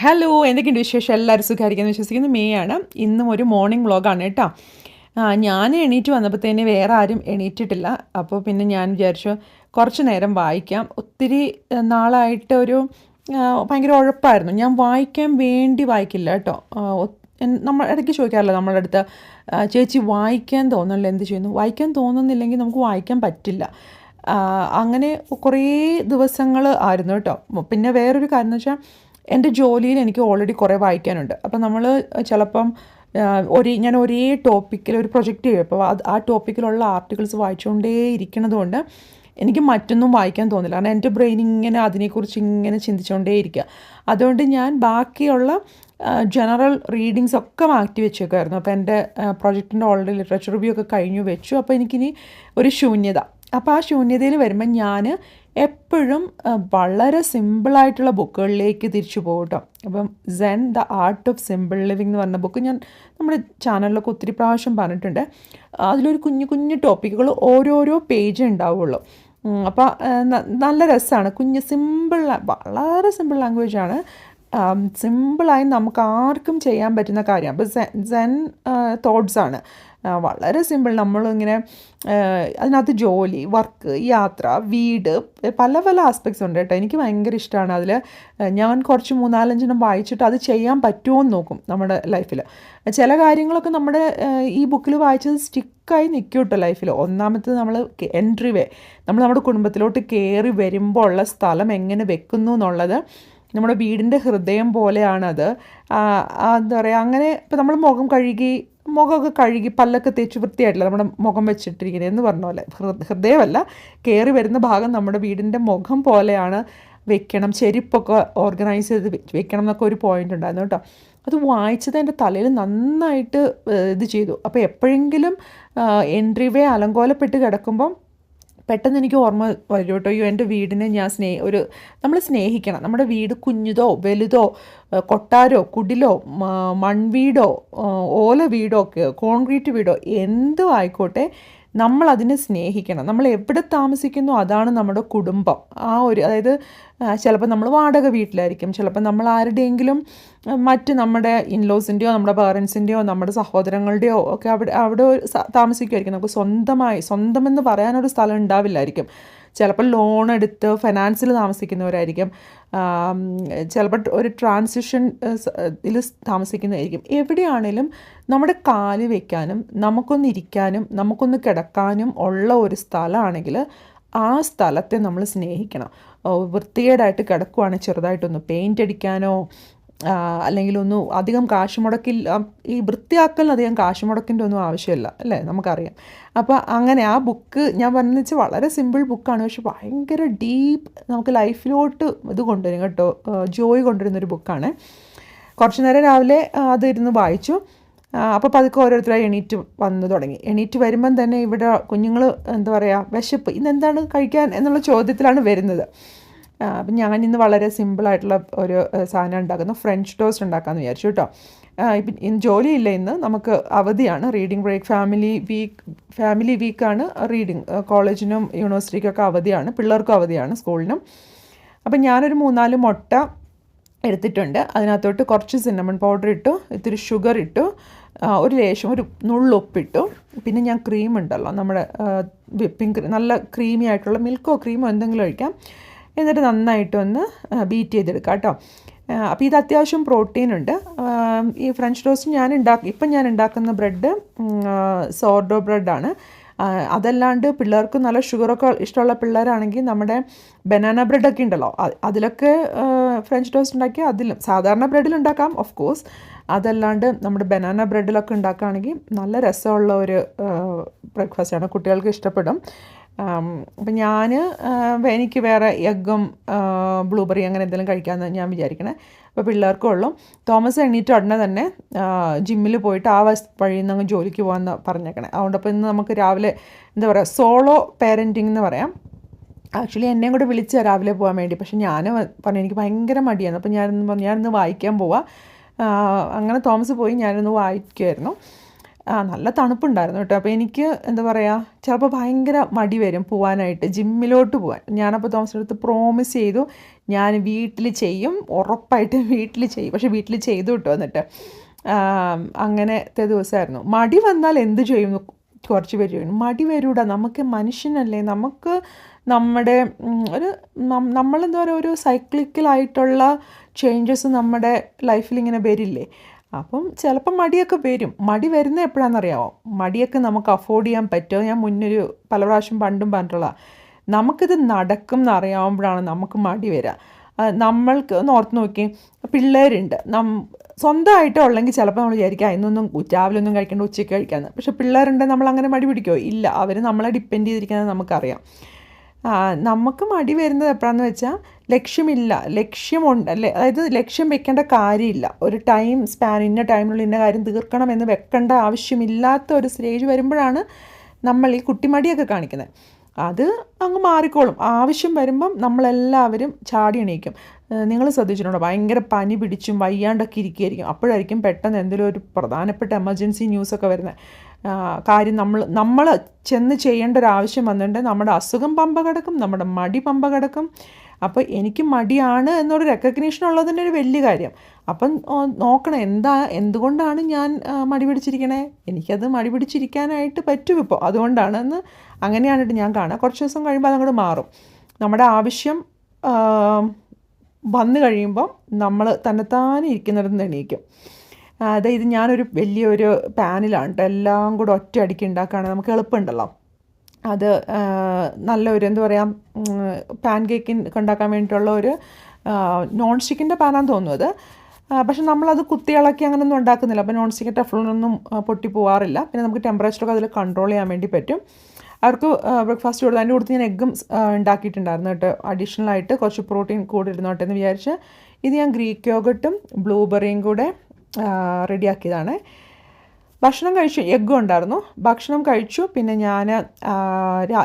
Hello എന്തൊക്കെയുണ്ട് വിശേഷം? എല്ലാവരും സുഖമായിരിക്കുന്നു വിശ്വസിക്കുന്നു. മേ ആണ്. ഇന്നും ഒരു മോർണിംഗ് വ്ളോഗാണ് കേട്ടോ. ഞാൻ എണീറ്റ് വന്നപ്പോഴത്തേന് വേറെ ആരും എണീറ്റിട്ടില്ല. അപ്പോൾ പിന്നെ ഞാൻ വിചാരിച്ചു കുറച്ച് നേരം വായിക്കാം. ഒത്തിരി നാളായിട്ട് ഒരു ഭയങ്കര ഉഴപ്പായിരുന്നു. ഞാൻ വായിക്കാൻ വേണ്ടി വായിക്കില്ല കേട്ടോ. നമ്മൾ ഇടയ്ക്ക് ചോദിക്കാറില്ല നമ്മളുടെ അടുത്ത് ചേച്ചി വായിക്കാൻ തോന്നുന്നില്ല എന്ത് ചെയ്യുന്നു? വായിക്കാൻ തോന്നുന്നില്ലെങ്കിൽ നമുക്ക് വായിക്കാൻ പറ്റില്ല. അങ്ങനെ കുറേ ദിവസങ്ങൾ ആയിരുന്നു കേട്ടോ. പിന്നെ വേറൊരു കാര്യം എന്ന് വെച്ചാൽ എന്റെ ജോലിയിൽ എനിക്ക് ഓൾറെഡി കുറേ വായിക്കാനുണ്ട്. അപ്പം നമ്മൾ ചിലപ്പം ഒരേ ഞാൻ ഒരേ ടോപ്പിക്കിൽ ഒരു പ്രൊജക്റ്റ് ചെയ്യും. അപ്പോൾ ആ ടോപ്പിക്കിലുള്ള ആർട്ടിക്കിൾസ് വായിച്ചുകൊണ്ടേ ഇരിക്കുന്നതുകൊണ്ട് കൊണ്ട് എനിക്ക് മറ്റൊന്നും വായിക്കാൻ തോന്നില്ല. കാരണം എന്റെ ബ്രെയിൻ ഇങ്ങനെ അതിനെക്കുറിച്ച് ഇങ്ങനെ ചിന്തിച്ചുകൊണ്ടേ ഇരിക്കുക. അതുകൊണ്ട് ഞാൻ ബാക്കിയുള്ള ജനറൽ റീഡിങ്സ് ഒക്കെ മാറ്റി വെച്ചേക്കായിരുന്നു അപ്പോൾ എന്റെ പ്രൊജക്റ്റിന്റെ ഓൾറെഡി ലിറ്ററേച്ചർ റിവ്യൂ ഒക്കെ കഴിഞ്ഞു വെച്ചു. അപ്പോൾ എനിക്കിനി ഒരു ശൂന്യത. അപ്പോൾ ആ ശൂന്യതയിൽ വരുമ്പോൾ ഞാൻ എപ്പോഴും വളരെ സിമ്പിളായിട്ടുള്ള ബുക്കുകളിലേക്ക് തിരിച്ചു പോകട്ടോ കേട്ടോ അപ്പം Zen the art of simple living എന്ന് പറഞ്ഞ ബുക്ക് ഞാൻ നമ്മുടെ ചാനലിലൊക്കെ ഒത്തിരി പ്രാവശ്യം പറഞ്ഞിട്ടുണ്ട്. അതിലൊരു കുഞ്ഞു കുഞ്ഞു ടോപ്പിക്കുകൾ ഓരോരോ പേജ് ഉണ്ടാവുള്ളൂ. അപ്പോൾ നല്ല രസമാണ് കുഞ്ഞ് സിമ്പിൾ വളരെ സിമ്പിൾ ലാംഗ്വേജാണ് സിമ്പിളായി നമുക്ക് ആർക്കും ചെയ്യാൻ പറ്റുന്ന കാര്യം. അപ്പോൾ സെൻ സെൻ ആ, വളരെ സിമ്പിൾ നമ്മളിങ്ങനെ അതിനകത്ത് ജോലി വർക്ക് യാത്ര വീട് പല പല ആസ്പെക്ട്സ് ഉണ്ട് കേട്ടോ. എനിക്ക് ഭയങ്കര ഇഷ്ടമാണ് അതിൽ ഞാൻ കുറച്ച് മൂന്നാലഞ്ചെണ്ണം വായിച്ചിട്ട് അത് ചെയ്യാൻ പറ്റുമോ എന്ന് നോക്കും നമ്മുടെ ലൈഫിൽ ചില കാര്യങ്ങളൊക്കെ നമ്മുടെ ഈ ബുക്കിൽ വായിച്ചത് സ്റ്റിക്കായി നിൽക്കും കേട്ടോ ലൈഫിൽ ഒന്നാമത്തത് നമ്മൾ എൻട്രി വേ നമ്മൾ നമ്മുടെ കുടുംബത്തിലോട്ട് കയറി വരുമ്പോൾ ഉള്ള സ്ഥലം എങ്ങനെ വെക്കുന്നു എന്നുള്ളത്. നമ്മുടെ വീടിന്റെ ഹൃദയം പോലെയാണത്. എന്താ പറയുക അങ്ങനെ ഇപ്പം നമ്മൾ മുഖം കഴുകി മുഖമൊക്കെ കഴുകി പല്ലൊക്കെ തേച്ച് വൃത്തിയായിട്ടില്ല. നമ്മുടെ മുഖം വെച്ചിട്ടിരിക്കുന്നത് എന്ന് പറഞ്ഞ പോലെ. ഹൃദയമല്ല. കയറി വരുന്ന ഭാഗം നമ്മുടെ വീടിന്റെ മുഖം പോലെയാണ് വെക്കണം. ചെരിപ്പൊക്കെ ഓർഗനൈസ് ചെയ്ത് വെക്കണം എന്നൊക്കെ ഒരു പോയിന്റ് ഉണ്ടായിരുന്നു കേട്ടോ. അത് വായിച്ചത് എന്റെ തലയിൽ നന്നായിട്ട് ഇത് ചെയ്തു. അപ്പോൾ എപ്പോഴെങ്കിലും എൻട്രി വേ അലങ്കോലപ്പെട്ട് കിടക്കുമ്പം പെട്ടെന്ന് എനിക്ക് ഓർമ്മ വരും കേട്ടോ. അയ്യോ എന്റെ വീടിനെ ഞാൻ സ്നേഹ ഒരു നമ്മൾ സ്നേഹിക്കണം. നമ്മുടെ വീട് കുഞ്ഞുതോ വലുതോ കൊട്ടാരോ കുടിലോ മൺവീടോ ഓല വീടോ കോൺക്രീറ്റ് വീടോ എന്തോ ആയിക്കോട്ടെ നമ്മൾ അതിനെ സ്നേഹിക്കണം. നമ്മൾ എവിടെ താമസിക്കുന്നു അതാണ് നമ്മുടെ കുടുംബം. ആ ഒരു അതായത് ചിലപ്പോൾ നമ്മൾ വാടക വീട്ടിലായിരിക്കും. ചിലപ്പോൾ നമ്മൾ ആരുടെയെങ്കിലും മറ്റ് നമ്മുടെ ഇൻലോസിന്റെയോ നമ്മുടെ പേരൻസിന്റെയോ നമ്മുടെ സഹോദരങ്ങളുടെയോ ഒക്കെ അവിടെ അവിടെ താമസിക്കുമായിരിക്കും. നമുക്ക് സ്വന്തമായി സ്വന്തമെന്ന് പറയാനൊരു സ്ഥലം ഉണ്ടാവില്ലായിരിക്കും. ചിലപ്പോൾ ലോൺ എടുത്ത് ഫിനാൻസിൽ താമസിക്കുന്നവരായിരിക്കും. ചിലപ്പോൾ ഒരു ട്രാൻസിഷൻ ഇതിൽ താമസിക്കുന്നതായിരിക്കും എവിടെയാണേലും നമ്മുടെ കാൽ വയ്ക്കാനും നമുക്കൊന്ന് ഇരിക്കാനും നമുക്കൊന്ന് കിടക്കാനും ഉള്ള ഒരു സ്ഥലമാണെങ്കിൽ ആ സ്ഥലത്തെ നമ്മൾ സ്നേഹിക്കണം. വൃത്തികേടായിട്ട് കിടക്കുവാണെങ്കിൽ ചെറുതായിട്ടൊന്ന് പെയിന്റ് അടിക്കാനോ അല്ലെങ്കിൽ ഒന്നും അധികം കാശ് മുടക്കിൽ ഈ വൃത്തിയാക്കലിന് അധികം കാശ് മുടക്കിന്റെ ഒന്നും ആവശ്യമില്ല അല്ലേ? നമുക്കറിയാം. അപ്പോൾ അങ്ങനെ ആ ബുക്ക് ഞാൻ പറഞ്ഞു വെച്ചാൽ വളരെ സിമ്പിൾ ബുക്കാണ് പക്ഷെ ഭയങ്കര ഡീപ്പ് നമുക്ക് ലൈഫിലോട്ട് ഇത് കൊണ്ടുവരും കേട്ടോ ജോയ് കൊണ്ടുവരുന്നൊരു ബുക്കാണ്. കുറച്ച് നേരം രാവിലെ അത് അതിരുന്ന് വായിച്ചു. അപ്പോൾ പതുക്കെ ഓരോരുത്തരായി എണീറ്റ് വന്നു തുടങ്ങി. എണീറ്റ് വരുമ്പം തന്നെ ഇവിടെ കുഞ്ഞുങ്ങൾ എന്താ പറയുക വിശപ്പ് ഇന്നെന്താണ് കഴിക്കാൻ എന്നുള്ള ചോദ്യത്തിലാണ് വരുന്നത്. അപ്പം ഇന്ന് വളരെ സിമ്പിളായിട്ടുള്ള ഒരു സാധനം ഉണ്ടാക്കുന്നു. ഫ്രഞ്ച് ടോസ്റ്റ് ഉണ്ടാക്കാമെന്ന് വിചാരിച്ചു കേട്ടോ ഇപ്പം ജോലിയില്ല ഇന്ന്. നമുക്ക് അവധിയാണ്. Reading break family week family വീക്കാണ് reading കോളേജിനും യൂണിവേഴ്സിറ്റിക്കൊക്കെ അവധിയാണ്. പിള്ളേർക്കും അവധിയാണ് സ്കൂളിനും. അപ്പം ഞാനൊരു മൂന്നാൽ മുട്ട എടുത്തിട്ടുണ്ട്. അതിനകത്തോട്ട് കുറച്ച് സിന്നമൺ പൗഡർ ഇട്ടു ഇത്തിരി ഷുഗർ ഇട്ടു ഒരു ലേശം ഒരു നുള്ളുപ്പിട്ടു പിന്നെ ഞാൻ ക്രീം ഉണ്ടല്ലോ നമ്മുടെ വിപ്പിംഗ് നല്ല ക്രീമി ആയിട്ടുള്ള മിൽക്കോ ക്രീമോ എന്തെങ്കിലും ഒഴിക്കാം. എന്നിട്ട് നന്നായിട്ട് ഒന്ന് ബീറ്റ് ചെയ്തെടുക്കാം കേട്ടോ. അപ്പോൾ ഇത് അത്യാവശ്യം പ്രോട്ടീൻ ഉണ്ട്. ഈ ഫ്രഞ്ച് ടോസ്റ്റ് ഞാൻ ഉണ്ടാക്കി ഇപ്പം ഞാൻ ഉണ്ടാക്കുന്ന ബ്രെഡ് സോർഡോ ബ്രെഡാണ് അതല്ലാണ്ട് പിള്ളേർക്ക് നല്ല ഷുഗറൊക്കെ ഇഷ്ടമുള്ള പിള്ളേരാണെങ്കിൽ നമ്മുടെ ബനാന ബ്രെഡൊക്കെ ഉണ്ടല്ലോ അതിലൊക്കെ ഫ്രഞ്ച് ടോസ്റ്റ് ഉണ്ടാക്കിയ അതിലും സാധാരണ ബ്രെഡിൽ ഉണ്ടാക്കാം ഓഫ് കോഴ്സ് അതല്ലാണ്ട് നമ്മുടെ ബനാന ബ്രെഡിലൊക്കെ ഉണ്ടാക്കുകയാണെങ്കിൽ നല്ല രസമുള്ള ഒരു ബ്രേക്ക്ഫാസ്റ്റാണ് കുട്ടികൾക്ക് ഇഷ്ടപ്പെടും. അപ്പം ഞാൻ എനിക്ക് വേറെ എഗ്ഗും ബ്ലൂബെറി അങ്ങനെ എന്തെങ്കിലും കഴിക്കാമെന്ന് ഞാൻ വിചാരിക്കണേ. അപ്പോൾ പിള്ളേർക്കും ഉള്ളൂ. തോമസ് എണീറ്റ് ഉടനെ തന്നെ ജിമ്മിൽ പോയിട്ട് ആ വഴിയിൽ നിന്ന് അങ്ങ് ജോലിക്ക് പോകാമെന്ന് പറഞ്ഞേക്കണേ. അതുകൊണ്ട് ഇന്ന് നമുക്ക് രാവിലെ എന്താ പറയുക സോളോ പാരന്റിംഗ് എന്ന് പറയാം. ആക്ച്വലി എന്നെയും കൂടെ വിളിച്ച രാവിലെ പോകാൻ വേണ്ടി. പക്ഷേ ഞാൻ പറഞ്ഞു എനിക്ക് ഭയങ്കര മടിയാണ്. അപ്പോൾ ഞാനിന്ന് പറഞ്ഞു ഞാനിന്ന് വായിക്കാൻ പോവാം. അങ്ങനെ തോമസ് പോയി ഞാനിന്ന് വായിക്കുമായിരുന്നു നല്ല തണുപ്പുണ്ടായിരുന്നു കേട്ടോ. അപ്പോൾ എനിക്ക് എന്താ പറയുക ചിലപ്പോൾ ഭയങ്കര മടി വരും പോകാനായിട്ട് ജിമ്മിലോട്ട് പോകാൻ ഞാനപ്പോൾ തോമസിന്റെ അടുത്ത് പ്രോമിസ് ചെയ്തു ഞാൻ വീട്ടിൽ ചെയ്യും ഉറപ്പായിട്ട് വീട്ടിൽ ചെയ്യും. പക്ഷേ വീട്ടിൽ ചെയ്തു കിട്ടും എന്നിട്ട്. അങ്ങനത്തെ ദിവസമായിരുന്നു മടി വന്നാൽ എന്ത് ചെയ്യും? കുറച്ച് പേര് ചോദിക്കും. മടി വരൂട നമുക്ക് മനുഷ്യനല്ലേ. നമുക്ക് നമ്മുടെ ഒരു നമ്മളെന്താ പറയുക ഒരു സൈക്ലിക്കലായിട്ടുള്ള ചേഞ്ചസ് നമ്മുടെ ലൈഫിൽ ഇങ്ങനെ വരില്ലേ. അപ്പം ചിലപ്പം മടിയൊക്കെ വരും. മടി വരുന്നത് എപ്പോഴാണെന്നറിയാമോ മടിയൊക്കെ നമുക്ക് അഫോർഡ് ചെയ്യാൻ പറ്റുമോ? ഞാൻ മുന്നൊരു പല പ്രാവശ്യം പണ്ടും പറഞ്ഞിട്ടുള്ള നമുക്കിത് നടക്കും എന്നറിയാവുമ്പോഴാണ് നമുക്ക് മടി വരിക നമ്മൾക്ക് ഒന്ന് ഓർത്ത് നോക്കി. പിള്ളേരുണ്ട്. നം സ്വന്തമായിട്ട് ഉള്ളെങ്കിൽ ചിലപ്പോൾ നമ്മൾ വിചാരിക്കുക ഇന്നൊന്നും രാവിലെ ഒന്നും കഴിക്കേണ്ട ഉച്ചയ്ക്ക് കഴിക്കാമെന്ന് പക്ഷേ പിള്ളേരുണ്ടെങ്കിൽ നമ്മൾ അങ്ങനെ മടി പിടിക്കുമോ ഇല്ല. അവർ നമ്മളെ ഡിപ്പെൻഡ് ചെയ്തിരിക്കുന്നത് നമുക്കറിയാം. നമുക്ക് മടി വരുന്നത് എപ്പോഴാണെന്ന് വെച്ചാൽ ലക്ഷ്യമില്ല. ലക്ഷ്യമുണ്ട്. അല്ലേ? അതായത് ലക്ഷ്യം വെക്കേണ്ട കാര്യമില്ല. ഒരു ടൈം സ്പാൻ ഇന്ന ടൈമിനുള്ളിൽ ഇന്ന കാര്യം തീർക്കണം എന്ന് വെക്കേണ്ട ആവശ്യമില്ലാത്ത ഒരു സ്റ്റേജ് വരുമ്പോഴാണ് നമ്മൾ ഈ കുട്ടിമടിയൊക്കെ കാണിക്കുന്നത്. അത് അങ്ങ് മാറിക്കോളും. ആവശ്യം വരുമ്പം നമ്മളെല്ലാവരും ചാടി എണീക്കും. നിങ്ങൾ ശ്രദ്ധിച്ചിട്ടുണ്ടോ? ഭയങ്കര പനി പിടിച്ചും വയ്യാണ്ടൊക്കെ ഇരിക്കുകയായിരിക്കും അപ്പോഴായിരിക്കും പെട്ടെന്ന് എന്തെങ്കിലും ഒരു പ്രധാനപ്പെട്ട എമർജൻസി ന്യൂസൊക്കെ വരുന്നത്. കാര്യം നമ്മൾ നമ്മൾ ചെന്ന് ചെയ്യേണ്ട ഒരു ആവശ്യം വന്നിട്ടുണ്ടെങ്കിൽ നമ്മുടെ അസുഖം പമ്പ കിടക്കും. നമ്മുടെ മടി പമ്പ കിടക്കും. അപ്പോൾ എനിക്ക് മടിയാണ് എന്നൊരു റെക്കഗ്നീഷൻ ഉള്ളത് തന്നെ ഒരു വലിയ കാര്യം. അപ്പം നോക്കണം എന്താ എന്തുകൊണ്ടാണ് ഞാൻ മടി പിടിച്ചിരിക്കണേ? എനിക്കത് മടി പിടിച്ചിരിക്കാനായിട്ട് പറ്റും ഇപ്പോൾ. അതുകൊണ്ടാണെന്ന് അങ്ങനെയാണ് ഞാൻ കാണുക. കുറച്ച് ദിവസം കഴിയുമ്പോൾ അതങ്ങോട്ട് മാറും. നമ്മുടെ ആവശ്യം വന്നു കഴിയുമ്പം നമ്മൾ തന്നെത്താനെ ഇരിക്കുന്നിടത്ത് എണീക്കും. അതായത് ഞാനൊരു വലിയൊരു പാനിലാണ് കേട്ടോ. എല്ലാം കൂടെ ഒറ്റ അടിക്ക് ഉണ്ടാക്കുകയാണെങ്കിൽ നമുക്ക് എളുപ്പമുണ്ടല്ലോ. അത് നല്ലൊരു എന്താ പറയുക പാൻ കേക്കിൻ ഉണ്ടാക്കാൻ വേണ്ടിയിട്ടുള്ള ഒരു നോൺ സ്റ്റിക്കിന്റെ പാനാന്ന് അത്. പക്ഷെ നമ്മളത് കുത്തിയിളക്കി അങ്ങനെയൊന്നും ഉണ്ടാക്കുന്നില്ല. അപ്പോൾ നോൺ സ്റ്റിക്ക് ടെഫ്ലോണൊന്നും പൊട്ടി പോകാറില്ല പിന്നെ നമുക്ക് ടെമ്പറേച്ചറൊക്കെ അതിൽ കൺട്രോൾ ചെയ്യാൻ വേണ്ടി പറ്റും. അവർക്ക് ബ്രേക്ക്ഫാസ്റ്റ് കൊടുത്തു അതിന്റെ കൊടുത്ത് ഞാൻ എഗ്ഗും ഉണ്ടാക്കിയിട്ടുണ്ടായിരുന്നു കേട്ടോ. അഡീഷണൽ ആയിട്ട് കുറച്ച് പ്രോട്ടീൻ കൂടി ഇരുന്നോട്ടെ എന്ന് വിചാരിച്ച്. ഇത് ഞാൻ ഗ്രീക്ക് യോഗട്ടും ബ്ലൂബെറിയും കൂടെ റെഡിയാക്കിയതാണ് ഭക്ഷണം കഴിച്ചു എഗ്ഗും ഉണ്ടായിരുന്നു. ഭക്ഷണം കഴിച്ചു. പിന്നെ ഞാൻ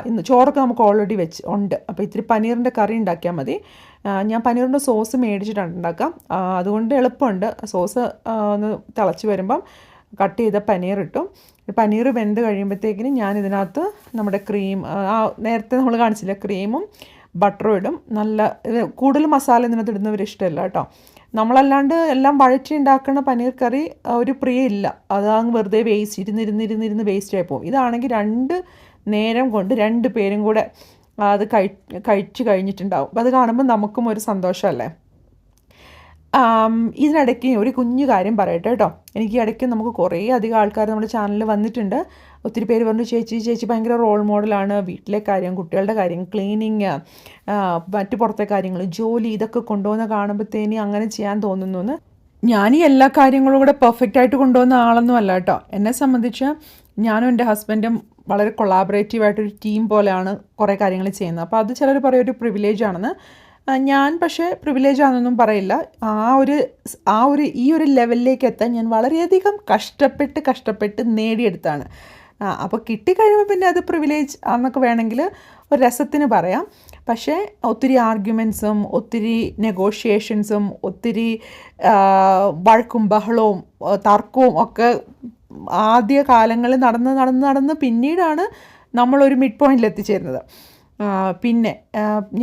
ഇന്ന് ചോറൊക്കെ നമുക്ക് ഓൾറെഡി വെച്ച് ഉണ്ട്. അപ്പോൾ ഇത്തിരി പനീറിന്റെ കറി ഉണ്ടാക്കിയാൽ മതി. ഞാൻ പനീറിന്റെ സോസ് മേടിച്ചിട്ടാണ് ഉണ്ടാക്കാം അതുകൊണ്ട് എളുപ്പമുണ്ട്. സോസ് ഒന്ന് തിളച്ച് വരുമ്പം കട്ട് ചെയ്ത പനീർ ഇട്ടു. പനീർ വെന്ത് കഴിയുമ്പോഴത്തേക്കിന് ഞാൻ ഇതിനകത്ത് നമ്മുടെ ക്രീം ആ നേരത്തെ നമ്മൾ കാണിച്ചില്ല ക്രീമും ബട്ടറും ഇടും. നല്ല കൂടുതൽ മസാല ഇതിനകത്ത് ഇടുന്നവർ ഇഷ്ടമല്ല കേട്ടോ. നമ്മളല്ലാണ്ട് എല്ലാം വഴറ്റി ഉണ്ടാക്കുന്ന പനീർ കറി ഒരു പ്രിയമില്ല അത് അങ്ങ് വെറുതെ വേസ്റ്റ് ഇരുന്നിരുന്നിരുന്നിരുന്ന് വേസ്റ്റ് ആയി പോകും. ഇതാണെങ്കിൽ രണ്ട് നേരം കൊണ്ട് രണ്ട് പേരും കൂടെ അത് കഴി കഴിച്ച് കഴിഞ്ഞിട്ടുണ്ടാവും. അത് കാണുമ്പോൾ നമുക്കും ഒരു സന്തോഷമല്ലേ? ഇതിനിടയ്ക്ക് ഒരു കുഞ്ഞു കാര്യം പറയട്ടെ കേട്ടോ. എനിക്ക് ഇടയ്ക്ക് നമുക്ക് കുറേ അധികം ആൾക്കാർ നമ്മുടെ ചാനലിൽ വന്നിട്ടുണ്ട്. ഒത്തിരി പേര് പറഞ്ഞു ചേച്ചി ചേച്ചി ഭയങ്കര റോൾ മോഡലാണ് വീട്ടിലെ കാര്യം കുട്ടികളുടെ കാര്യം ക്ലീനിങ് മറ്റു പുറത്തെ കാര്യങ്ങൾ ജോലി ഇതൊക്കെ കൊണ്ടുപോകുന്ന കാണുമ്പോഴത്തേനി അങ്ങനെ ചെയ്യാൻ തോന്നുന്നു. എന്ന് ഞാൻ ഈ എല്ലാ കാര്യങ്ങളും കൂടെ പെർഫെക്റ്റ് ആയിട്ട് കൊണ്ടുപോകുന്ന ആളൊന്നും അല്ല കേട്ടോ. എന്നെ സംബന്ധിച്ച് ഞാനും എന്റെ ഹസ്ബൻഡും വളരെ കൊളാബറേറ്റീവ് ആയിട്ടൊരു ടീം പോലെയാണ് കുറേ കാര്യങ്ങൾ ചെയ്യുന്നത്. അപ്പോൾ അത് ചിലർ പറയും ഒരു പ്രിവിലേജ് ആണെന്ന്. ഞാൻ പക്ഷേ പ്രിവിലേജ് ആണെന്നൊന്നും പറയില്ല. ആ ഒരു ആ ഒരു ഈ ഒരു ലെവലിലേക്ക് എത്താൻ ഞാൻ വളരെയധികം കഷ്ടപ്പെട്ട് കഷ്ടപ്പെട്ട് നേടിയെടുത്താണ്. അപ്പോൾ കിട്ടിക്കഴിയുമ്പോൾ പിന്നെ അത് പ്രിവിലേജ് ആണെന്നൊക്കെ വേണമെങ്കിൽ ഒരു രസത്തിന് പറയാം. പക്ഷേ ഒത്തിരി ആർഗ്യുമെൻസും ഒത്തിരി നെഗോഷിയേഷൻസും ഒത്തിരി വഴക്കും ബഹളവും തർക്കവും ഒക്കെ ആദ്യ കാലങ്ങളിൽ നടന്ന് നടന്ന് നടന്ന് പിന്നീടാണ് നമ്മളൊരു മിഡ് പോയിന്റിൽ എത്തിച്ചേരുന്നത്. പിന്നെ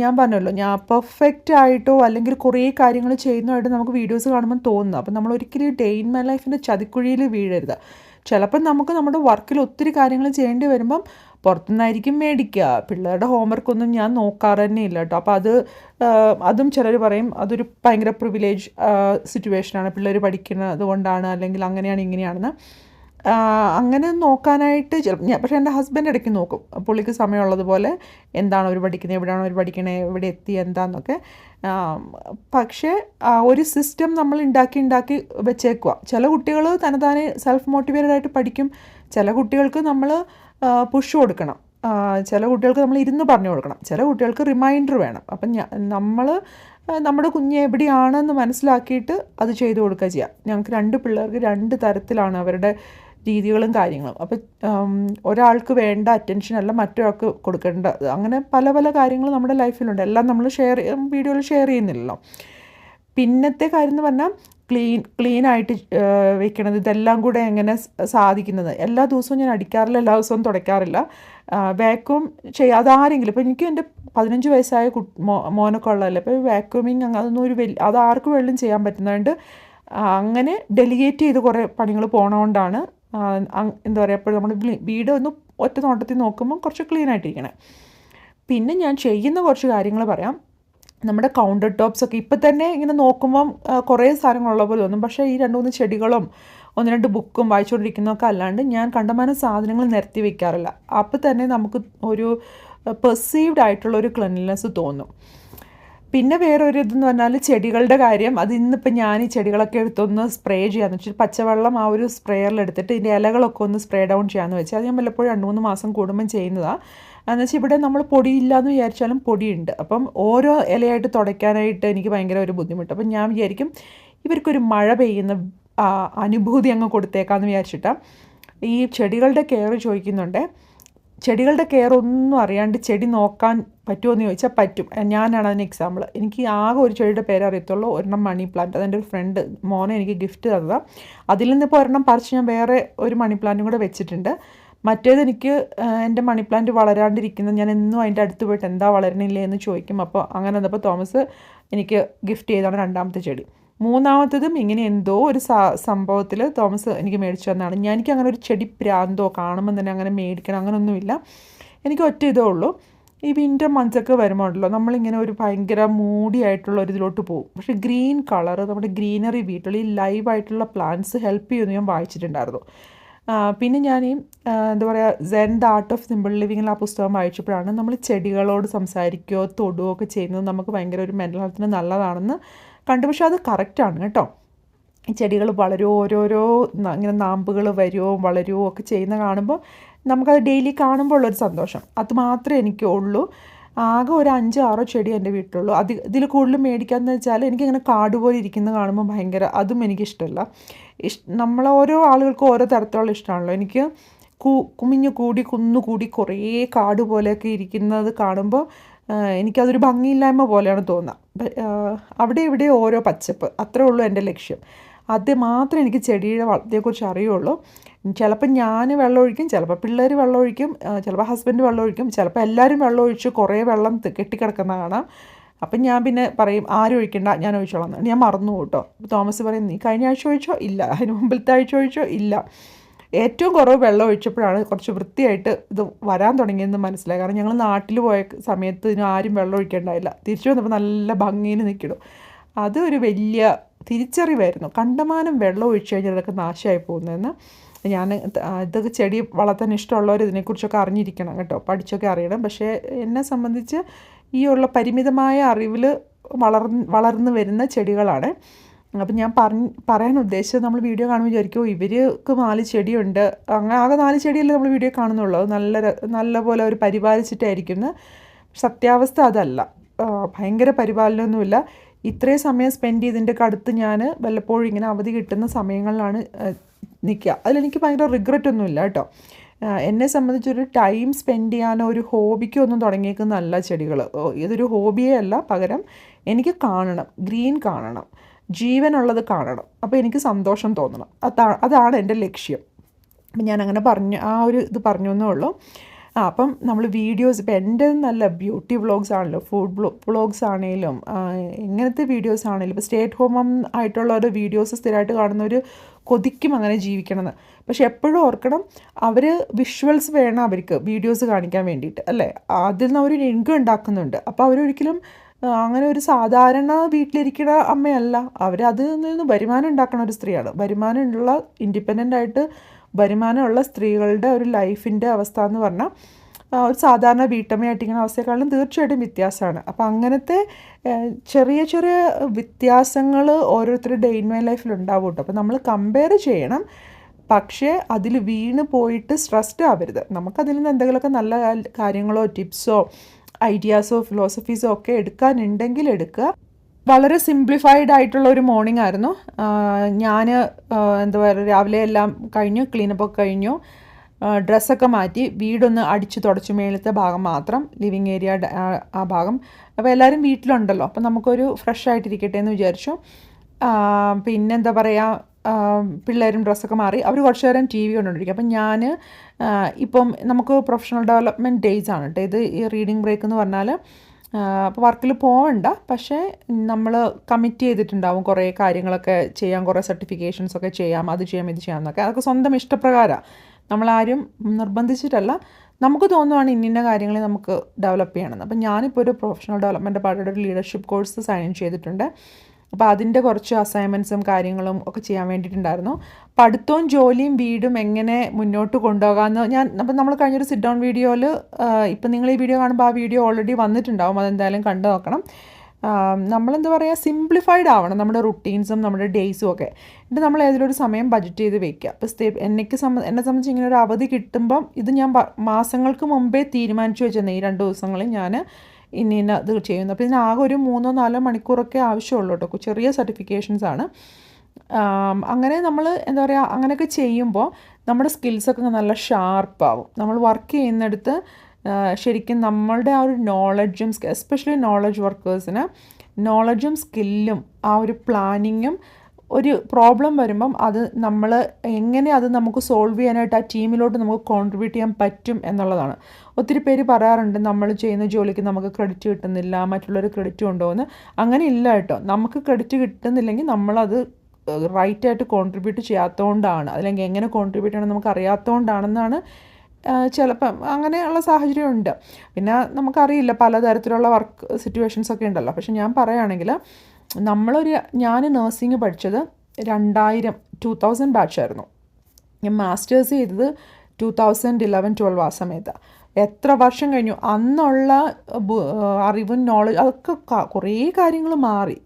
ഞാൻ പറഞ്ഞല്ലോ ഞാൻ പെർഫെക്റ്റ് ആയിട്ടോ അല്ലെങ്കിൽ കുറേ കാര്യങ്ങൾ ചെയ്യുന്നതായിട്ട് നമുക്ക് വീഡിയോസ് കാണുമ്പോൾ തോന്നുന്നു. അപ്പം നമ്മൾ ഒരിക്കലും ഡേ ഇൻ മൈ ലൈഫിന്റെ ചതിക്കുഴിയിൽ വീഴരുത്. ചിലപ്പം നമുക്ക് നമ്മുടെ വർക്കിൽ ഒത്തിരി കാര്യങ്ങൾ ചെയ്യേണ്ടി വരുമ്പം പുറത്തുനിന്നായിരിക്കും മേടിക്കുക. പിള്ളേരുടെ ഹോംവർക്കൊന്നും ഞാൻ നോക്കാറ് തന്നെ ഇല്ല കേട്ടോ. അപ്പോൾ അത് അതും ചിലർ പറയും അതൊരു ഭയങ്കര പ്രിവിലേജ് സിറ്റുവേഷനാണ് പിള്ളേർ പഠിക്കുന്നത് കൊണ്ടാണ് അല്ലെങ്കിൽ അങ്ങനെയാണ് ഇങ്ങനെയാണെന്ന്. അങ്ങനെ നോക്കാനായിട്ട് ഞാൻ പക്ഷേ എന്റെ ഹസ്ബൻഡ് ഇടയ്ക്ക് നോക്കും. പുള്ളിക്ക് സമയമുള്ളതുപോലെ എന്താണ് അവർ പഠിക്കുന്നത് എവിടെയാണ് അവർ പഠിക്കണേ എവിടെ എത്തി എന്താന്നൊക്കെ. പക്ഷേ ഒരു സിസ്റ്റം നമ്മൾ ഉണ്ടാക്കി ഉണ്ടാക്കി വെച്ചേക്കുക ചില കുട്ടികൾ തനതാനെ സെൽഫ് മോട്ടിവേറ്റഡ് ആയിട്ട് പഠിക്കും. ചില കുട്ടികൾക്ക് നമ്മൾ പുഷ് കൊടുക്കണം. ചില കുട്ടികൾക്ക് നമ്മൾ ഇരുന്ന് പറഞ്ഞു കൊടുക്കണം. ചില കുട്ടികൾക്ക് റിമൈൻഡർ വേണം. അപ്പം നമ്മൾ നമ്മുടെ കുഞ്ഞ് എവിടെയാണെന്ന് മനസ്സിലാക്കിയിട്ട് അത് ചെയ്തു കൊടുക്കുക ചെയ്യാം. ഞങ്ങൾക്ക് രണ്ട് പിള്ളേർക്ക് രണ്ട് തരത്തിലാണ് അവരുടെ രീതികളും കാര്യങ്ങളും. അപ്പോൾ ഒരാൾക്ക് വേണ്ട അറ്റൻഷൻ അല്ല മറ്റൊരാൾക്ക് കൊടുക്കേണ്ട അങ്ങനെ പല പല കാര്യങ്ങൾ നമ്മുടെ ലൈഫിലുണ്ട്. എല്ലാം നമ്മൾ ഷെയർ വീഡിയോയിൽ ഷെയർ ചെയ്യുന്നില്ലല്ലോ. പിന്നത്തെ കാര്യം എന്ന് പറഞ്ഞാൽ ക്ലീൻ ക്ലീൻ ആയിട്ട് വെക്കണത്. ഇതെല്ലാം കൂടെ എങ്ങനെ സാധിക്കുന്നത്? എല്ലാ ദിവസവും ഞാൻ അടിക്കാറില്ല എല്ലാ ദിവസവും തുടയ്ക്കാറില്ല. വാക്യൂം ചെയ്യാതെ ആരെങ്കിലും ഇപ്പോൾ എനിക്ക് എന്റെ പതിനഞ്ച് വയസ്സായ കു മോ മോനൊക്കെ ഉള്ളതല്ലേ. അപ്പോൾ വാക്യൂമിങ് അതൊന്നും ഒരു വലിയ അത് ആർക്കും വെള്ളം ചെയ്യാൻ പറ്റുന്നതുകൊണ്ട് അങ്ങനെ ഡെലിഗേറ്റ് ചെയ്ത് കുറേ പണികൾ പോണതുകൊണ്ടാണ് എന്താ പറയുക ഇപ്പോൾ നമ്മൾ വീട് ഒന്ന് ഒറ്റ നോട്ടത്തിൽ നോക്കുമ്പോൾ കുറച്ച് ക്ലീൻ ആയിട്ടിരിക്കണേ. പിന്നെ ഞാൻ ചെയ്യുന്ന കുറച്ച് കാര്യങ്ങൾ പറയാം. നമ്മുടെ കൗണ്ടർ ടോപ്സ് ഒക്കെ ഇപ്പം തന്നെ ഇങ്ങനെ നോക്കുമ്പം കുറേ സാധനങ്ങളുള്ള പോലെ തോന്നും. പക്ഷേ ഈ രണ്ട് മൂന്ന് ചെടികളും ഒന്ന് രണ്ട് ബുക്കും വായിച്ചുകൊണ്ടിരിക്കുന്നതൊക്കെ അല്ലാണ്ട് ഞാൻ കണ്ടമാനം സാധനങ്ങൾ നിരത്തി വെക്കാറില്ല. അപ്പം തന്നെ നമുക്ക് ഒരു പെർസീവ്ഡ് ആയിട്ടുള്ള ഒരു ക്ലീൻലിനെസ് തോന്നും. പിന്നെ വേറെ ഒരു ഇതെന്ന് പറഞ്ഞാൽ ചെടികളുടെ കാര്യം. അത് ഇന്നിപ്പോൾ ഞാൻ ഈ ചെടികളൊക്കെ എടുത്തൊന്ന് സ്പ്രേ ചെയ്യാന്ന് വെച്ചാൽ പച്ചവെള്ളം ആ ഒരു സ്പ്രേയറിൽ എടുത്തിട്ട് ഇതിന്റെ ഇലകളൊക്കെ ഒന്ന് സ്പ്രേ ഡൗൺ ചെയ്യാമെന്ന് വെച്ചാൽ അത് ഞാൻ വല്ലപ്പോഴും രണ്ട് മൂന്ന് മാസം കൂടുമ്പം ചെയ്യുന്നതാണ് എന്ന് വെച്ചാൽ ഇവിടെ നമ്മൾ പൊടിയില്ല എന്ന് വിചാരിച്ചാലും പൊടിയുണ്ട്. അപ്പം ഓരോ ഇലയായിട്ട് തുടയ്ക്കാനായിട്ട് എനിക്ക് ഭയങ്കര ഒരു ബുദ്ധിമുട്ട്. അപ്പം ഞാൻ വിചാരിക്കും ഇവർക്കൊരു മഴ പെയ്യുന്ന അനുഭൂതി അങ്ങ് കൊടുത്തേക്കാമെന്ന് വിചാരിച്ചിട്ടാണ് ഈ ചെടികളുടെ കെയർ ചോദിക്കുന്നുണ്ട്. ചെടികളുടെ കെയർ ഒന്നും അറിയാണ്ട് ചെടി നോക്കാൻ പറ്റുമോ എന്ന് ചോദിച്ചാൽ പറ്റും ഞാനാണ് അതിന് എക്സാമ്പിൾ എനിക്ക് ആകെ ഒരു ചെടിയുടെ പേര് അറിയത്തുള്ളൂ. ഒരെണ്ണം മണി പ്ലാന്റ്. അതെന്റെ ഒരു ഫ്രണ്ട് മോനെ എനിക്ക് ഗിഫ്റ്റ് തന്നതാണ് അതിൽ നിന്നിപ്പോൾ ഒരെണ്ണം പറിച്ച് ഞാൻ വേറെ ഒരു മണി പ്ലാന്റും കൂടെ വെച്ചിട്ടുണ്ട്. മറ്റേത് എനിക്ക് എന്റെ മണി പ്ലാന്റ് വളരാണ്ടിരിക്കുന്നത് ഞാൻ എന്നും അതിന്റെ അടുത്ത് പോയിട്ട് എന്താ വളരണില്ലേ എന്ന് ചോദിക്കും. അപ്പോൾ അങ്ങനെ വന്നപ്പോൾ തോമസ് എനിക്ക് ഗിഫ്റ്റ് ചെയ്താണ് രണ്ടാമത്തെ ചെടി. മൂന്നാമത്തതും ഇങ്ങനെ എന്തോ ഒരു സംഭവത്തിൽ തോമസ് എനിക്ക് മേടിച്ചു തന്നതാണ് ഞാൻ എനിക്ക് അങ്ങനെ ഒരു ചെടി പ്രാന്തോ കാണുമ്പോൾ തന്നെ അങ്ങനെ മേടിക്കണം അങ്ങനെയൊന്നുമില്ല എനിക്ക് ഒറ്റ ഇതേ ഉള്ളൂ. ഈ വിന്റർ മന്ത്സൊക്കെ വരുമ്പോഴല്ലോ നമ്മളിങ്ങനെ ഒരു ഭയങ്കര മൂടിയായിട്ടുള്ള ഒരു ഇതിലോട്ട് പോകും. പക്ഷേ ഗ്രീൻ കളർ നമ്മുടെ ഗ്രീനറി വീട്ടിൽ ഈ ലൈവായിട്ടുള്ള പ്ലാന്റ്സ് ഹെൽപ്പ് ചെയ്യുമെന്ന് ഞാൻ വായിച്ചിട്ടുണ്ടായിരുന്നു. പിന്നെ ഞാൻ ഈ എന്താ പറയുക Zen the art of simple ലിവിങ്ങിൽ ആ പുസ്തകം വായിച്ചപ്പോഴാണ് നമ്മൾ ചെടികളോട് സംസാരിക്കുകയോ തൊടുകയോ ഒക്കെ ചെയ്യുന്നത് നമുക്ക് ഭയങ്കര ഒരു മെന്റൽ ഹെൽത്തിന് നല്ലതാണെന്ന് കണ്ടു പക്ഷേ അത് കറക്റ്റാണ് കേട്ടോ. ചെടികൾ വളരുമോ ഓരോരോ ഇങ്ങനെ നാമ്പുകൾ വരുമോ വളരുമോ ഒക്കെ ചെയ്യുന്ന കാണുമ്പോൾ നമുക്കത് ഡെയിലി കാണുമ്പോൾ ഉള്ളൊരു സന്തോഷം. അത് മാത്രമേ എനിക്ക് ഉള്ളൂ. ആകെ ഒരു അഞ്ച് ആറോ ചെടി എന്റെ വീട്ടിലുള്ളൂ. അത് ഇതിൽ കൂടുതൽ മേടിക്കാമെന്ന് വെച്ചാൽ എനിക്കിങ്ങനെ കാട് പോലെ ഇരിക്കുന്ന കാണുമ്പോൾ ഭയങ്കര അതും എനിക്കിഷ്ടമല്ല. ഇഷ് നമ്മൾ ഓരോ ആളുകൾക്കും ഓരോ തരത്തിലുള്ള ഇഷ്ടമാണല്ലോ. എനിക്ക് കു കുമിഞ്ഞു കൂടി കുന്നുകൂടി കുറേ കാട് പോലെയൊക്കെ ഇരിക്കുന്നത് കാണുമ്പോൾ എനിക്കതൊരു ഭംഗിയില്ലായ്മ പോലെയാണ് തോന്നുക അവിടെ ഇവിടെ ഓരോ പച്ചപ്പ് അത്രേ ഉള്ളൂ എന്റെ ലക്ഷ്യം. അത് മാത്രമേ എനിക്ക് ചെടിയുടെ വളത്തെക്കുറിച്ച് അറിയുള്ളൂ. ചിലപ്പോൾ ഞാൻ വെള്ളം ഒഴിക്കും ചിലപ്പോൾ പിള്ളേർ വെള്ളം ഒഴിക്കും ചിലപ്പോൾ ഹസ്ബൻഡ് വെള്ളം ഒഴിക്കും ചിലപ്പോൾ എല്ലാവരും വെള്ളം ഒഴിച്ച് കുറേ വെള്ളം കെട്ടിക്കിടക്കുന്ന കാണാം. അപ്പം ഞാൻ പിന്നെ പറയും ആരും ഒഴിക്കണ്ട ഞാൻ ഒഴിച്ചോളാം ഞാൻ മറന്നു കേട്ടോ. തോമസ് പറയും നീ കഴിഞ്ഞ ആഴ്ച ഒഴിച്ചോ? ഇല്ല. അതിന് മുമ്പിലത്തെ ആഴ്ച ഒഴിച്ചോ? ഇല്ല. ഏറ്റവും കുറവ് വെള്ളം ഒഴിച്ചപ്പോഴാണ് കുറച്ച് വൃത്തിയായിട്ട് ഇത് വരാൻ തുടങ്ങിയെന്ന് മനസ്സിലായി. കാരണം ഞങ്ങൾ നാട്ടിൽ പോയ സമയത്ത് ഇതിന് ആരും വെള്ളം ഒഴിക്കേണ്ടായില്ല. തിരിച്ചു വന്നപ്പോൾ നല്ല ഭംഗിയിൽ നിൽക്കണം. അത് ഒരു വലിയ തിരിച്ചറിവായിരുന്നു. കണ്ടമാനം വെള്ളം ഒഴിച്ചു കഴിഞ്ഞാൽ അതൊക്കെ നാശമായി പോകുന്നതെന്ന് ഞാൻ ഇതൊക്കെ ചെടി വളർത്താൻ ഇഷ്ടമുള്ളവർ ഇതിനെക്കുറിച്ചൊക്കെ അറിഞ്ഞിരിക്കണം കേട്ടോ. പഠിച്ചൊക്കെ അറിയണം. പക്ഷേ എന്നെ സംബന്ധിച്ച് ഈ ഉള്ള പരിമിതമായ അറിവിൽ വളർ വളർന്നു വരുന്ന ചെടികളാണ്. അപ്പം ഞാൻ പറഞ്ഞ് പറയാൻ ഉദ്ദേശിച്ചത് നമ്മൾ വീഡിയോ കാണുമ്പോൾ വിചാരിക്കും ഇവർക്ക് നാല് ചെടിയുണ്ട്. അങ്ങനെ ആകെ നാല് ചെടിയല്ലേ നമ്മൾ വീഡിയോ കാണുന്നുള്ളൂ. നല്ല നല്ല പോലെ അവർ പരിപാലിച്ചിട്ടായിരിക്കുന്നു. സത്യാവസ്ഥ അതല്ല. ഭയങ്കര പരിപാലനമൊന്നുമില്ല. ഇത്രയും സമയം സ്പെൻഡ് ചെയ്തിന്റെ അടുത്ത് ഞാൻ വല്ലപ്പോഴും ഇങ്ങനെ അവധി കിട്ടുന്ന സമയങ്ങളിലാണ് നിൽക്കുക. അതിലെനിക്ക് ഭയങ്കര റിഗ്രറ്റ് ഒന്നുമില്ല കേട്ടോ എന്നെ സംബന്ധിച്ചൊരു ടൈം സ്പെൻഡ് ചെയ്യാനോ ഒരു ഹോബിക്കോ ഒന്നും തുടങ്ങിയേക്കുന്നതല്ല ചെടികൾ ഇതൊരു ഹോബിയേ അല്ല. പകരം എനിക്ക് കാണണം. ഗ്രീൻ കാണണം. ജീവനുള്ളത് കാണണം. അപ്പോൾ എനിക്ക് സന്തോഷം തോന്നണം. അതാണ് അതാണ് എന്റെ ലക്ഷ്യം. അപ്പം ഞാൻ അങ്ങനെ പറഞ്ഞു ആ ഒരു ഇത് പറഞ്ഞു എന്നേ ഉള്ളൂ. ആ അപ്പം നമ്മൾ വീഡിയോസ് ഇപ്പം എന്റെ നല്ല ബ്യൂട്ടി വ്ളോഗ്സ് ആണല്ലോ ഫുഡ് വ്ളോഗ്സ് ആണെങ്കിലും എങ്ങനത്തെ വീഡിയോസ് ആണെങ്കിലും ഇപ്പോൾ സ്റ്റേ അറ്റ് ഹോം ആയിട്ടുള്ള ഒരു വീഡിയോസ് സ്ഥിരമായിട്ട് കാണുന്ന ഒരു കൊതിക്കും അങ്ങനെ ജീവിക്കണമെന്ന്. പക്ഷെ എപ്പോഴും ഓർക്കണം അവർ വിഷ്വൽസ് വേണം അവർക്ക് വീഡിയോസ് കാണിക്കാൻ വേണ്ടിയിട്ട് അല്ലേ? അതിൽ നിന്ന് അവർ ഇൻകം ഉണ്ടാക്കുന്നുണ്ട്. അപ്പോൾ അവരൊരിക്കലും അങ്ങനെ ഒരു സാധാരണ വീട്ടിലിരിക്കുന്ന അമ്മയല്ല. അവർ അതിൽ നിന്ന് വരുമാനം ഉണ്ടാക്കുന്ന ഒരു സ്ത്രീയാണ്. വരുമാനമുള്ള ഇൻഡിപെൻഡന്റ് ആയിട്ട് വരുമാനമുള്ള സ്ത്രീകളുടെ ഒരു ലൈഫിന്റെ അവസ്ഥ എന്ന് പറഞ്ഞാൽ ഒരു സാധാരണ വീട്ടമ്മയായിട്ടിരിക്കുന്ന അവസ്ഥയെക്കാളും തീർച്ചയായിട്ടും വ്യത്യാസമാണ്. അപ്പോൾ അങ്ങനത്തെ ചെറിയ ചെറിയ വ്യത്യാസങ്ങൾ ഓരോരുത്തരുടെ ഡേ ഇൻ മൈ ലൈഫിൽ ഉണ്ടാവും കേട്ടോ. അപ്പോൾ നമ്മൾ കമ്പയർ ചെയ്യണം. പക്ഷേ അതിൽ വീണ് പോയിട്ട് സ്ട്രെസ്ഡ് ആവരുത്. നമുക്കതിൽ നിന്ന് എന്തെങ്കിലുമൊക്കെ നല്ല കാര്യങ്ങളോ ടിപ്സോ ഐഡിയാസോ ഫിലോസഫീസോ ഒക്കെ എടുക്കാനുണ്ടെങ്കിൽ എടുക്കുക. വളരെ സിംപ്ലിഫൈഡ് ആയിട്ടുള്ള ഒരു മോർണിംഗ് ആയിരുന്നു. ഞാൻ എന്താ പറയുക രാവിലെ എല്ലാം കഴിഞ്ഞു ക്ലീനപ്പ് ഒക്കെ കഴിഞ്ഞു. ഡ്രസ്സൊക്കെ മാറ്റി വീടൊന്ന് അടിച്ചു തുടച്ചു മേളത്തെ ഭാഗം മാത്രം ലിവിങ് ഏരിയ ആ ഭാഗം. അപ്പോൾ എല്ലാവരും വീട്ടിലുണ്ടല്ലോ അപ്പോൾ നമുക്കൊരു ഫ്രഷ് ആയിട്ടിരിക്കട്ടെ എന്ന് വിചാരിച്ചു. പിന്നെന്താ പറയുക പിള്ളേരും ഡ്രസ്സൊക്കെ മാറി അവർ കുറച്ച് നേരം ടി വി കണ്ടുകൊണ്ടിരിക്കും. അപ്പം ഞാൻ ഇപ്പം നമുക്ക് പ്രൊഫഷണൽ ഡെവലപ്മെന്റ് ഡേയ്സ് ആണ് കേട്ടോ. ഇത് ഈ റീഡിങ് ബ്രേക്ക് എന്ന് പറഞ്ഞാൽ അപ്പോൾ വർക്കിൽ പോകണ്ട പക്ഷേ നമ്മൾ കമ്മിറ്റ് ചെയ്തിട്ടുണ്ടാവും കുറേ കാര്യങ്ങളൊക്കെ ചെയ്യാം കുറേ സർട്ടിഫിക്കേഷൻസ് ഒക്കെ ചെയ്യാം അത് ചെയ്യാം ഇത് ചെയ്യാം എന്നൊക്കെ. അതൊക്കെ സ്വന്തം ഇഷ്ടപ്രകാരമാണ്. നമ്മളാരും നിർബന്ധിച്ചിട്ടല്ല. നമുക്ക് തോന്നുവാണ് ഇന്ന കാര്യങ്ങൾ നമുക്ക് ഡെവലപ്പ് ചെയ്യണമെന്ന്. അപ്പം ഞാനിപ്പോൾ ഒരു പ്രൊഫഷണൽ ഡെവലപ്മെന്റ് പാർട്ടിയുടെ ഒരു ലീഡർഷിപ്പ് കോഴ്സ് സൈൻ ചെയ്തിട്ടുണ്ട്. അപ്പോൾ അതിന്റെ കുറച്ച് അസൈൻമെന്റ്സും കാര്യങ്ങളും ഒക്കെ ചെയ്യാൻ വേണ്ടിയിട്ടുണ്ടായിരുന്നു. പഠിത്തവും ജോലിയും വീടും എങ്ങനെ മുന്നോട്ട് കൊണ്ടുപോകാമെന്ന് ഞാൻ അപ്പം നമ്മൾ കഴിഞ്ഞൊരു സിറ്റ് ഡൗൺ വീഡിയോയിൽ ഇപ്പം നിങ്ങൾ ഈ വീഡിയോ കാണുമ്പോൾ ആ വീഡിയോ ഓൾറെഡി വന്നിട്ടുണ്ടാവും. അതെന്തായാലും കണ്ടു നോക്കണം. നമ്മളെന്താ പറയുക സിംപ്ലിഫൈഡ് ആവണം നമ്മുടെ റുട്ടീൻസും നമ്മുടെ ഡേയ്സും ഒക്കെ. എന്നിട്ട് നമ്മൾ ഏതിലൊരു സമയം ബജറ്റ് ചെയ്ത് വെക്കുക അപ്പോൾ സ്റ്റേ എനിക്ക് സംബന്ധം എന്നെ സംബന്ധിച്ച് ഇങ്ങനെ ഒരു അവധി കിട്ടുമ്പം ഇത് ഞാൻ മാസങ്ങൾക്ക് മുമ്പേ തീരുമാനിച്ചു വെച്ചിരുന്നത് ഈ രണ്ട് ദിവസങ്ങളിൽ ഞാൻ ഇന്ന ഇത് ചെയ്യുന്നത് ഇതിന് ആകെ ഒരു മൂന്നോ നാലോ മണിക്കൂറൊക്കെ ആവശ്യമുള്ളൂ കേട്ടോ. ചെറിയ സർട്ടിഫിക്കേഷൻസ് ആണ്. അങ്ങനെ നമ്മൾ എന്താ പറയുക അങ്ങനെയൊക്കെ ചെയ്യുമ്പോൾ നമ്മുടെ സ്കിൽസൊക്കെ നല്ല ഷാർപ്പാവും നമ്മൾ വർക്ക് ചെയ്യുന്നിടത്ത് ശരിക്കും നമ്മളുടെ ആ ഒരു നോളജും എസ്പെഷ്യലി നോളജ് വർക്കേഴ്സിന് നോളജും സ്കില്ലും ആ ഒരു പ്ലാനിങ്ങും ഒരു പ്രോബ്ലം വരുമ്പം അത് നമ്മൾ എങ്ങനെ അത് നമുക്ക് സോൾവ് ചെയ്യാനായിട്ട് ആ ടീമിലോട്ട് നമുക്ക് കോൺട്രിബ്യൂട്ട് ചെയ്യാൻ പറ്റും എന്നുള്ളതാണ്. ഒത്തിരി പേര് പറയാറുണ്ട് നമ്മൾ ചെയ്യുന്ന ജോലിക്ക് നമുക്ക് ക്രെഡിറ്റ് കിട്ടുന്നില്ല മറ്റുള്ളവർ ക്രെഡിറ്റ് കൊണ്ടുപോകുന്നു അങ്ങനെ ഇല്ല കേട്ടോ. നമുക്ക് ക്രെഡിറ്റ് കിട്ടുന്നില്ലെങ്കിൽ നമ്മളത് റൈറ്റായിട്ട് കോൺട്രിബ്യൂട്ട് ചെയ്യാത്തതുകൊണ്ടാണ് അല്ലെങ്കിൽ എങ്ങനെ കോൺട്രിബ്യൂട്ട് ചെയ്യണം നമുക്ക് അറിയാത്തതുകൊണ്ടാണെന്നാണ് ചിലപ്പം അങ്ങനെയുള്ള സാഹചര്യം ഉണ്ട്. പിന്നെ നമുക്കറിയില്ല പലതരത്തിലുള്ള വർക്ക് സിറ്റുവേഷൻസ് ഒക്കെ ഉണ്ടല്ലോ. പക്ഷെ ഞാൻ പറയുകയാണെങ്കിൽ നമ്മളൊരു ഞാൻ നേഴ്സിംഗ് പഠിച്ചത് രണ്ടായിരം ടു തൗസൻഡ് ബാച്ചായിരുന്നു ഞാൻ മാസ്റ്റേഴ്സ് ചെയ്തത് ടു തൗസൻഡ് ഇലവൻ ട്വൽവ് ആ സമയത്ത്. എത്ര വർഷം കഴിഞ്ഞു? അന്നുള്ള അറിവും നോളജ് അതൊക്കെ കുറേ കാര്യങ്ങൾ മാറി.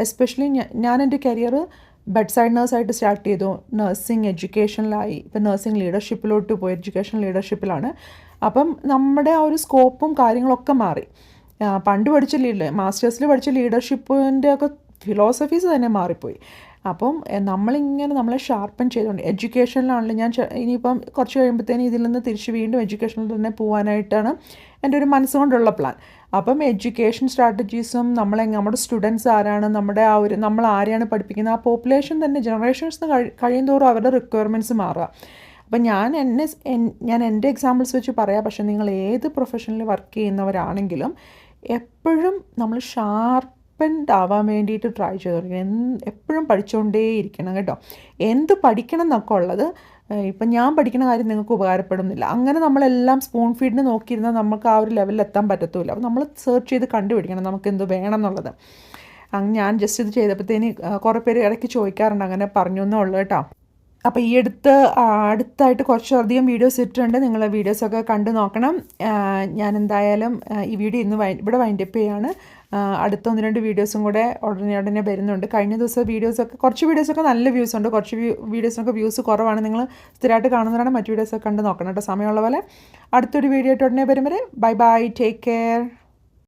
എസ്പെഷ്യലി ഞാൻ എന്റെ കരിയർ ബെഡ് സൈഡ് നേഴ്സായിട്ട് സ്റ്റാർട്ട് ചെയ്തു. നഴ്സിംഗ് എഡ്യൂക്കേഷനിലായി ഇപ്പം നഴ്സിംഗ് ലീഡർഷിപ്പിലോട്ട് പോയി. എഡ്യൂക്കേഷൻ ലീഡർഷിപ്പിലാണ് അപ്പം നമ്മുടെ ആ ഒരു സ്കോപ്പും കാര്യങ്ങളൊക്കെ മാറി. പണ്ട് പഠിച്ച ലീഡ് മാസ്റ്റേഴ്സിൽ പഠിച്ച ലീഡർഷിപ്പിന്റെ ഒക്കെ ഫിലോസഫീസ് തന്നെ മാറിപ്പോയി. അപ്പം നമ്മളിങ്ങനെ നമ്മളെ ഷാർപ്പൻ ചെയ്തുകൊണ്ട് എഡ്യൂക്കേഷനിലാണല്ലോ ഞാൻ ഇനിയിപ്പം കുറച്ച് കഴിയുമ്പോഴത്തേനും ഇതിൽ നിന്ന് തിരിച്ച് വീണ്ടും എഡ്യൂക്കേഷനിൽ തന്നെ പോകാനായിട്ടാണ് എന്റെ ഒരു മനസ്സുകൊണ്ടുള്ള പ്ലാൻ. അപ്പം എഡ്യൂക്കേഷൻ സ്ട്രാറ്റജീസും നമ്മളെ നമ്മുടെ സ്റ്റുഡൻസ് ആരാണ് നമ്മുടെ ആ ഒരു നമ്മൾ ആരെയാണ് പഠിപ്പിക്കുന്നത് ആ പോപ്പുലേഷൻ തന്നെ ജനറേഷൻസ് കഴിയും തോറും അവരുടെ റിക്വയർമെന്റ്സ് മാറുക. അപ്പം ഞാൻ എന്നെ ഞാൻ എന്റെ എക്സാമ്പിൾസ് വെച്ച് പറയാം. പക്ഷേ നിങ്ങൾ ഏത് പ്രൊഫഷനിൽ വർക്ക് ചെയ്യുന്നവരാണെങ്കിലും എപ്പോഴും നമ്മൾ ഷാർപ്പൻഡ് ആവാൻ വേണ്ടിയിട്ട് ട്രൈ ചെയ്തോണ്ടിരിക്കണം. എപ്പോഴും പഠിച്ചുകൊണ്ടേ ഇരിക്കണം കേട്ടോ. എന്ത് പഠിക്കണം എന്നൊക്കെ ഉള്ളത് ഇപ്പം ഞാൻ പഠിക്കുന്ന കാര്യം നിങ്ങൾക്ക് ഉപകാരപ്പെടുന്നില്ല. അങ്ങനെ നമ്മളെല്ലാം സ്പൂൺ ഫീഡിന് നോക്കിയിരുന്നാൽ നമുക്ക് ആ ഒരു ലെവലിൽ എത്താൻ പറ്റത്തില്ല അപ്പോൾ നമ്മൾ സെർച്ച് ചെയ്ത് കണ്ടുപിടിക്കണം നമുക്ക് എന്ത് വേണം എന്നുള്ളത് ഞാൻ ജസ്റ്റ് ഇത് ചെയ്തപ്പോഴത്തേന് കുറേ പേര് ഇടയ്ക്ക് ചോദിക്കാറുണ്ട് അങ്ങനെ പറഞ്ഞു എന്നുള്ളൂ കേട്ടോ. അപ്പോൾ ഈ അടുത്ത് അടുത്തായിട്ട് കുറച്ചധികം വീഡിയോസ് ഇട്ടിട്ടുണ്ട്. നിങ്ങൾ വീഡിയോസൊക്കെ കണ്ടു നോക്കണം. ഞാൻ എന്തായാലും ഈ വീഡിയോ ഇന്ന് ഇവിടെ വൈൻഡപ്പ് ചെയ്യാണ്. അടുത്ത ഒന്ന് രണ്ട് വീഡിയോസും കൂടെ ഉടനെ ഉടനെ വരുന്നുണ്ട്. കഴിഞ്ഞ ദിവസം വീഡിയോസൊക്കെ കുറച്ച് വീഡിയോസൊക്കെ നല്ല വ്യൂസ് ഉണ്ട്. കുറച്ച് വീഡിയോസിനൊക്കെ വ്യൂസ് കുറവാണ്. നിങ്ങൾ സ്ഥിരമായിട്ട് കാണുന്നവരാണ് മറ്റു വീഡിയോസൊക്കെ കണ്ട് നോക്കണം കേട്ടോ. സമയമുള്ള പോലെ. അടുത്തൊരു വീഡിയോ ആയിട്ട് ഉടനെ വരും വരെ. Bye bye take care